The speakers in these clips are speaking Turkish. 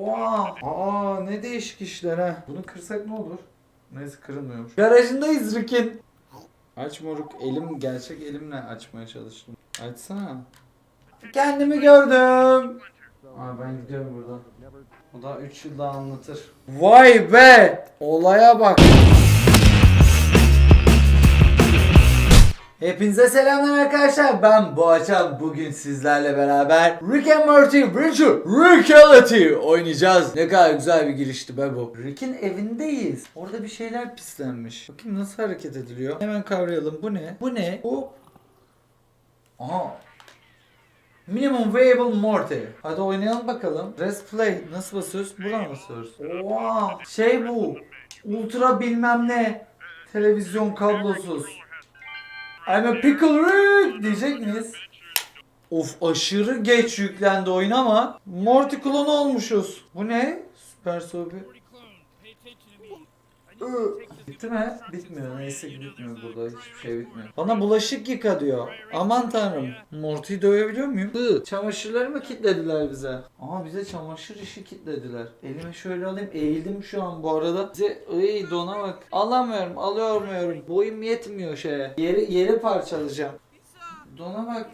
Oha. Aa ne değişik işler ha. Bunu kırsak ne olur? Neyse kırılmıyormuş. Garajındayız Rick'in. Aç moruk. Elim gerçek elimle açmaya çalıştım. Açsana. Kendimi gördüm. Aa ben gidiyorum buradan. O da 3 yılda anlatır. Vay be! Olaya bak. Hepinize selamlar arkadaşlar. Ben Boğaçan. Bugün sizlerle beraber Rick and Morty Virtual Reality oynayacağız. Ne kadar güzel bir girişti be bu. Rick'in evindeyiz. Orada bir şeyler pislenmiş. Bakayım nasıl hareket ediliyor. Hemen kavrayalım. Bu ne? Bu ne? Bu... Aha. Minimum Viable Morty. Hadi oynayalım bakalım. Rest Play. Nasıl basıyoruz? Buradan basıyoruz. Oha. Şey bu. Ultra bilmem ne. Televizyon kablosuz. I'm a pickle Rick diyecek miyiz? Of aşırı geç yüklendi oyun ama Morty klonu olmuşuz. Bu ne? Süper Sobi. Bitti mi? Bitmiyor. Neyse ki bitmiyor burada. Hiçbir şey bitmiyor. Bana bulaşık yıka diyor. Aman tanrım. Morty'yi dövebiliyor muyum? Çamaşırları mı kilitlediler bize? Aa bize çamaşır işi kilitlediler. Elime şöyle alayım. Eğildim şu an bu arada. Bize ıy dona bak. Alamıyorum. Alamıyorum. Boyum yetmiyor şeye. Yeri, yeri parçalayacağım. Dona bak.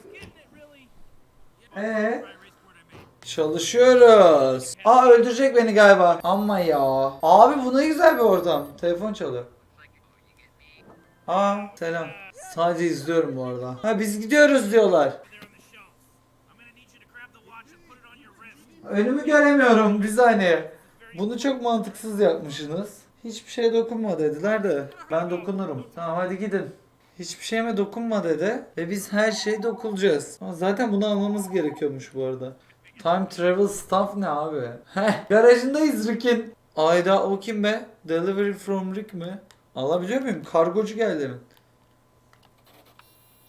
Ee? Çalışıyoruz. Aa öldürecek beni galiba. Ama ya. Abi bu ne güzel bir ortam. Telefon çalıyor. Aa selam. Sadece izliyorum bu arada. Ha biz gidiyoruz diyorlar. Önümü göremiyorum bir saniye. Bunu çok mantıksız yapmışsınız. Hiçbir şeye dokunma dediler de ben dokunurum. Tamam hadi gidin. Hiçbir şeyime dokunma dedi ve biz her şeye dokunacağız. Ama zaten bunu almamız gerekiyormuş bu arada. Time travel stuff ne abi? Garajındayız Rick'in. Ayda o kim be? Delivery from Rick mi? Alabiliyor muyum? Kargocu geldi mi?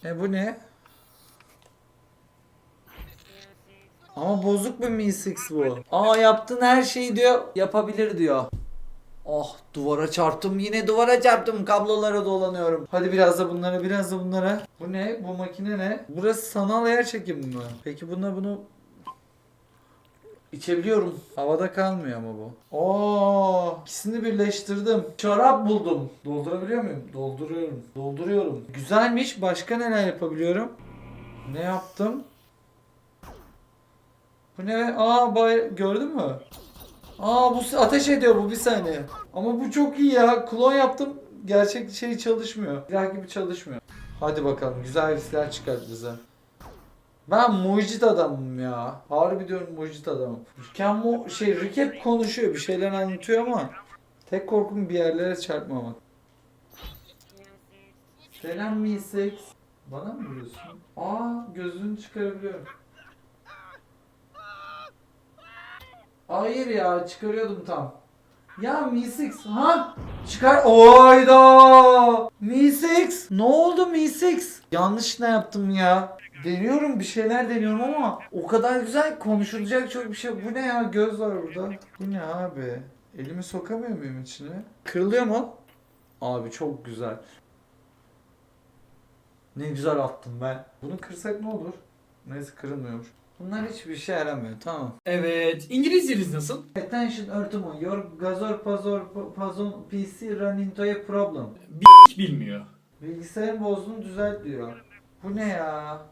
E bu ne? Ama bozuk bir Mi 6 bu. Aa yaptığın her şeyi diyor yapabilir diyor. Oh duvara çarptım yine duvara çarptım kablolara dolanıyorum. Hadi biraz da bunlara biraz da bunlara. Bu ne? Bu makine ne? Burası sanal yer çekimi mi? Peki buna bunu İçebiliyorum. Havada kalmıyor ama bu. Oo, ikisini birleştirdim. Şarap buldum. Doldurabiliyor muyum? Dolduruyorum. Dolduruyorum. Güzelmiş. Başka neler yapabiliyorum? Ne yaptım? Bu ne? Aa bay gördün mü? Aa bu ateş ediyor bu bir saniye. Ama bu çok iyi ya. Klon yaptım. Gerçek şey çalışmıyor. Silah gibi çalışmıyor. Hadi bakalım güzel bir silah çıkart bize. Ben mucit adamım ya. Harbi diyorum mucit adamım. Riken mu şey Rick hep konuşuyor bir şeyler anlatıyor ama tek korkum bir yerlere çarpmamak. Selam Mi6. Bana mı vuruyorsun? Aa gözünü çıkarabiliyorum. Hayır ya çıkarıyordum tam. Ya Mi6 ha? Çıkar. Oyda. Mi6. Ne oldu Mi6? Yanlış ne yaptım ya? Deniyorum bir şeyler deniyorum ama o kadar güzel konuşulacak çok bir şey. Bu ne ya? Göz var burada. Bu ne abi? Elimi sokamıyor muyum içine? Kırılıyor mu? Abi çok güzel. Ne güzel attım ben. Bunu kırsak ne olur? Neyse kırılmıyormuş. Bunlar hiçbir şey yaramıyor. Tamam. Evet. İngilizceniz nasıl? Attention Ertuğrul. Your gazor pazor pazon PC run into a problem. Hiç bilmiyor. Bilgisayarın bozduğunu düzelt diyor. Bu ne ya?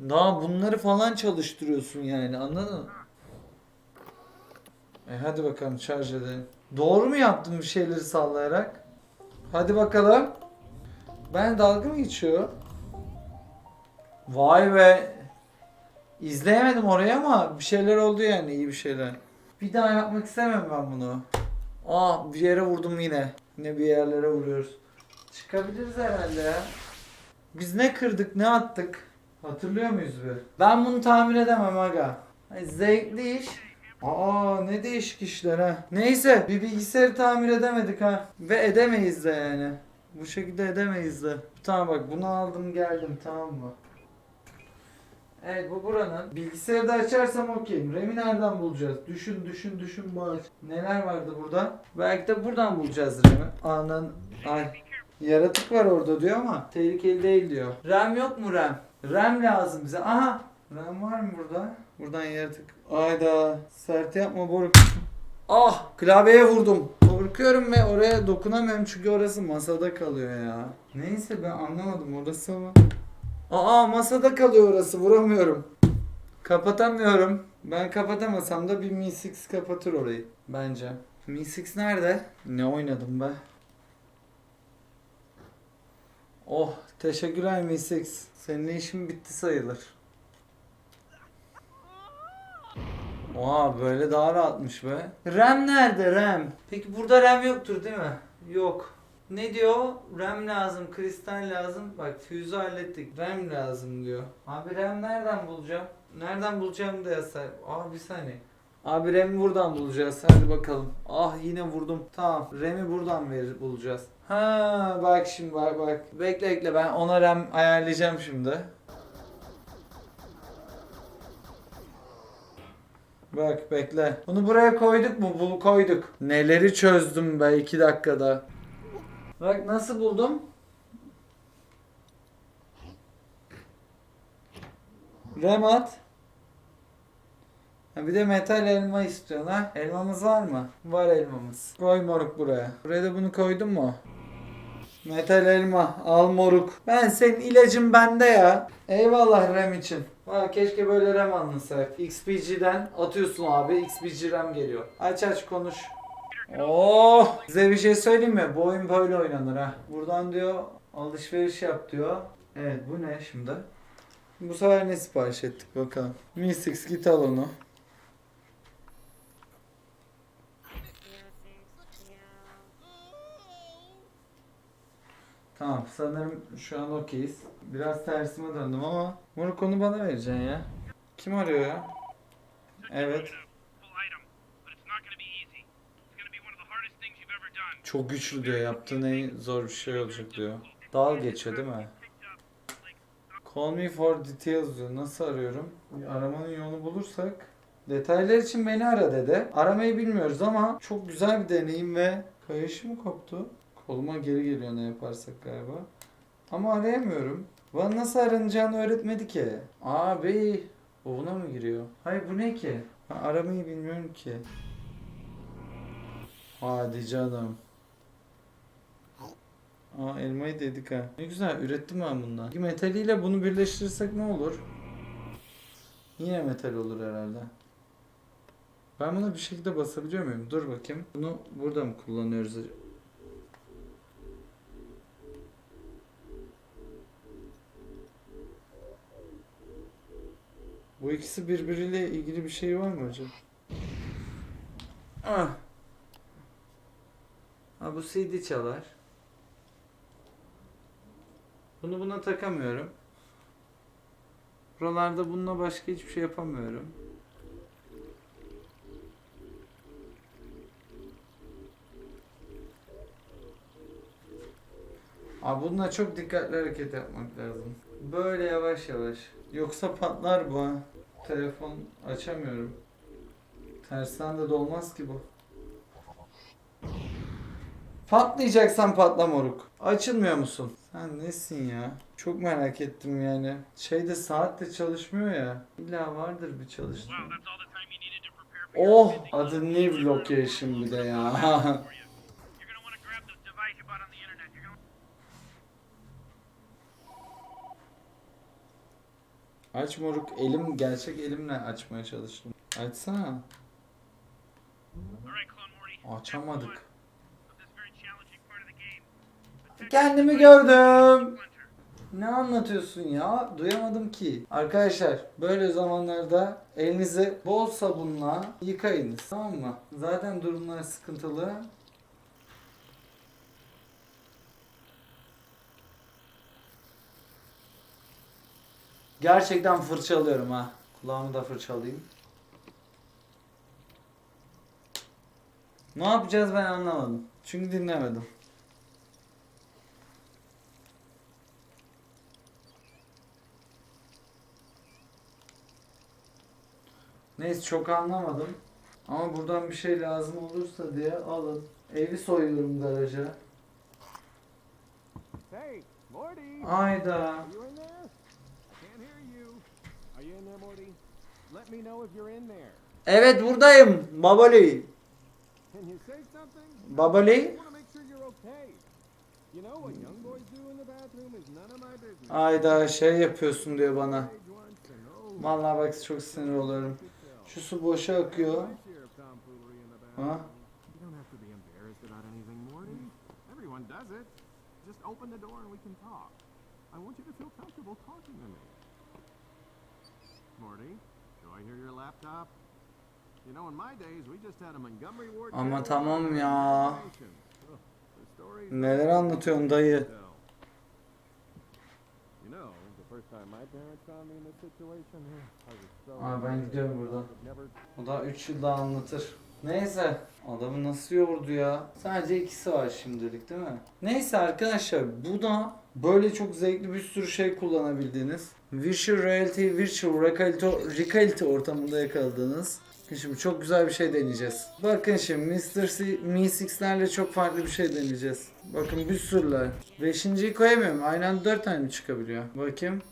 Daha bunları falan çalıştırıyorsun yani anladın mı? E hadi bakalım şarj edelim. Doğru mu yaptım bir şeyleri sallayarak? Hadi bakalım. Ben dalga mı geçiyor? Vay be. İzleyemedim orayı ama bir şeyler oldu yani iyi bir şeyler. Bir daha yapmak istemem ben bunu. Aa bir yere vurdum yine. Yine bir yerlere vuruyoruz. Çıkabiliriz herhalde ya. Biz ne kırdık ne attık? Hatırlıyor muyuz bir? Ben bunu tahmin edemem aga. Zevkli iş. Aa ne değişik işler ha. Neyse bir bilgisayarı tamir edemedik ha. Ve edemeyiz de yani. Bu şekilde edemeyiz de. Tamam bak bunu aldım geldim tamam mı? Evet bu buranın. Bilgisayarı da açarsam okeyim. RAM'i nereden bulacağız? Düşün düşün düşün bak. Neler vardı burada? Belki de buradan bulacağız RAM'i. Anan ay. Yaratık var orada diyor ama tehlikeli değil diyor. RAM yok mu RAM? RAM lazım bize. Aha! RAM var mı burada? Buradan yere tık. Ayda. Sert yapma Boruk. Ah klavyeye vurdum. Korkuyorum ve oraya dokunamıyorum çünkü orası masada kalıyor ya. Neyse ben anlamadım orası mı? Aa masada kalıyor orası vuramıyorum. Kapatamıyorum. Ben kapatamasam da bir Mi 6 kapatır orayı bence. Mi 6 nerede? Ne oynadım be? Oh teşekkürler Mi 6. Seninle işim bitti sayılır. Oha böyle daha rahatmış be. RAM nerede RAM? Peki burada RAM yoktur değil mi? Yok. Ne diyor? RAM lazım, kristal lazım. Bak füze hallettik. RAM lazım diyor. Abi RAM nereden bulacağım? Nereden bulacağım da yazar. Aa bir saniye. Abi RAM'i buradan bulacağız. Hadi bakalım. Ah yine vurdum. Tamam. RAM'i buradan ver, bulacağız. Ha bak şimdi bak bak. Bekle bekle ben ona RAM ayarlayacağım şimdi. Bak bekle. Bunu buraya koyduk mu? Bu koyduk. Neleri çözdüm be 2 dakikada. Bak nasıl buldum? RAM at. Ha bir de metal elma istiyorsun ha. Elmamız var mı? Var elmamız. Koy moruk buraya. Buraya da bunu koydun mu? Metal elma al moruk. Ben senin ilacın bende ya. Eyvallah RAM için. Valla keşke böyle RAM alınsa. XPG'den atıyorsun abi. XPG RAM geliyor. Aç aç konuş. Oh! Size bir şey söyleyeyim mi? Bu oyun böyle oynanır ha. Buradan diyor alışveriş yap diyor. Evet bu ne şimdi? Bu sefer ne sipariş ettik bakalım. Mi 6 git al onu. Tamam sanırım şu an okeyiz. Biraz tersime döndüm ama Moruk onu bana vereceksin ya. Kim arıyor ya? Evet. Çok güçlü diyor. Yaptığın en zor bir şey olacak diyor. Dal geçiyor değil mi? Call me for details diyor. Nasıl arıyorum? Aramanın yolunu bulursak. Detaylar için beni ara dedi. Aramayı bilmiyoruz ama çok güzel bir deneyim ve kayışı mı koptu? Koluma geri geliyor ne yaparsak galiba. Ama arayamıyorum. Bana nasıl aranacağını öğretmedi ki. Abi o buna mı giriyor? Hayır bu ne ki? Ben aramayı bilmiyorum ki. Hadi canım. Aa elmayı dedik ha. Ne güzel ürettim ben bundan. Peki metaliyle bunu birleştirirsek ne olur? Yine metal olur herhalde. Ben buna bir şekilde basabiliyor muyum? Dur bakayım. Bunu burada mı kullanıyoruz? Bu ikisi birbiriyle ilgili bir şey var mı acaba? Ah. Ha bu CD çalar. Bunu buna takamıyorum. Buralarda bununla başka hiçbir şey yapamıyorum. Abi bununla çok dikkatli hareket yapmak lazım. Böyle yavaş yavaş. Yoksa patlar bu ha. Telefon açamıyorum. Tersten de dolmaz ki bu. Patlayacaksan patla moruk. Açılmıyor musun? Sen nesin ya? Çok merak ettim yani. Şeyde saatte çalışmıyor ya. İlla vardır bir your Oh adı New Location bir de ya. for you. You're going to want to grab the device you bought on the internet. You're going Aç moruk elim gerçek elimle açmaya çalıştım. Açsana. Açamadık. Kendimi gördüm. Ne anlatıyorsun ya? Duyamadım ki. Arkadaşlar böyle zamanlarda elinizi bol sabunla yıkayınız. Tamam mı? Zaten durumlar sıkıntılı. Gerçekten fırçalıyorum ha. Kulağımı da fırçalayayım. Ne yapacağız ben anlamadım. Çünkü dinlemedim. Neyse çok anlamadım. Ama buradan bir şey lazım olursa diye alın. Evi soyuyorum garaja. Hey, Morty! Ayda. Evet buradayım. Babali. Babali. Ayda şey yapıyorsun diyor bana. Vallahi bak çok sinir oluyorum. Şu su boşa akıyor. Ha? Just open the door and we can talk. I want you to feel comfortable talking to me. Ama tamam ya. Neler anlatıyorsun dayı? tell. You know, the first time my parents found me in this situation, I was so. Aa, ben gidiyorum buradan. O da 3 yılda anlatır. Neyse. Adamı nasıl yordu ya? Sadece ikisi var şimdilik değil mi? Neyse arkadaşlar bu da böyle çok zevkli bir sürü şey kullanabildiğiniz Virtual Reality, Virtual Reality, Reality ortamında yakaladığınız Şimdi çok güzel bir şey deneyeceğiz. Bakın şimdi Mr. C, Mi 6'lerle çok farklı bir şey deneyeceğiz. Bakın bir sürüler. Beşinciyi koyamıyorum. Anda 4 tane mi çıkabiliyor? Bakayım.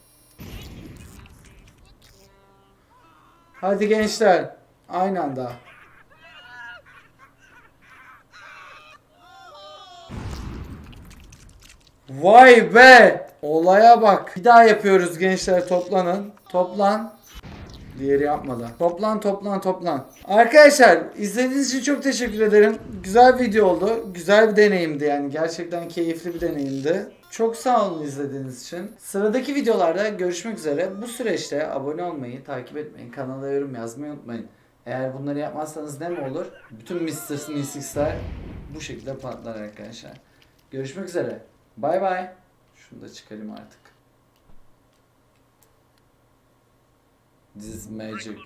Hadi gençler. Aynı anda. Vay be! Olaya bak. Bir daha yapıyoruz gençler toplanın. Toplan. Diğeri yapmadan. Toplan toplan toplan. Arkadaşlar izlediğiniz için çok teşekkür ederim. Güzel bir video oldu. Güzel bir deneyimdi yani. Gerçekten keyifli bir deneyimdi. Çok sağ olun izlediğiniz için. Sıradaki videolarda görüşmek üzere. Bu süreçte abone olmayı, takip etmeyi, kanala yorum yazmayı unutmayın. Eğer bunları yapmazsanız ne mi olur? Bütün Mr. Mystics'ler bu şekilde patlar arkadaşlar. Görüşmek üzere. Bay bay. Şunu da çıkarayım artık. This is magic.